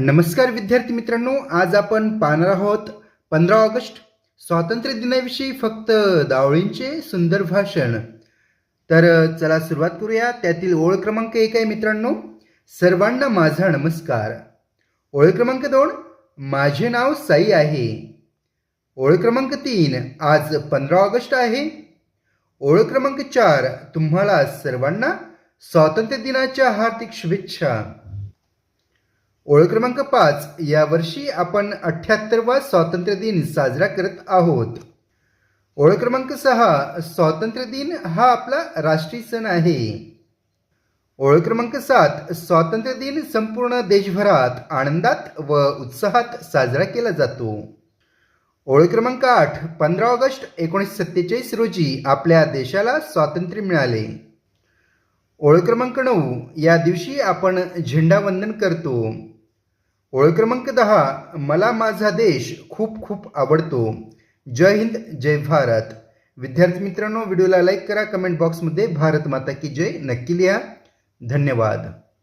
नमस्कार विद्यार्थी मित्रांनो आज आपण पाहणार आहोत पंधरा ऑगस्ट स्वातंत्र्य दिनाविषयी फक्त दावळींचे सुंदर भाषण. तर चला सुरुवात करूया. त्यातील ओळ क्रमांक एक आहे मित्रांनो सर्वांना माझा नमस्कार. ओळ क्रमांक दोन माझे नाव साई आहे. ओळ क्रमांक तीन आज पंधरा ऑगस्ट आहे. ओळ क्रमांक चार तुम्हाला सर्वांना स्वातंत्र्य दिनाच्या हार्दिक शुभेच्छा. ओळ क्रमांक पाच. यावर्षी आपण अठ्ठ्याहत्तरवा स्वातंत्र्य दिन साजरा करत आहोत. ओळ क्रमांक सहा. स्वातंत्र्य दिन हा आपला राष्ट्रीय सण आहे. ओळ क्रमांक सात. स्वातंत्र्य दिन संपूर्ण देशभरात आनंदात व उत्साहात साजरा केला जातो. ओळ क्रमांक आठ. पंधरा ऑगस्ट एकोणीसशे सत्तेचाळीस रोजी आपल्या देशाला स्वातंत्र्य मिळाले. ओळ क्रमांक नऊ. या दिवशी आपण झेंडावंदन करतो. ओळ क्रमांक दहा मला माझा देश खूप खूप आवडतो. जय हिंद जय भारत. विद्यार्थी मित्रांनो व्हिडिओला लाईक करा कमेंट बॉक्समध्ये भारत माता की जय नक्की लिहा. धन्यवाद.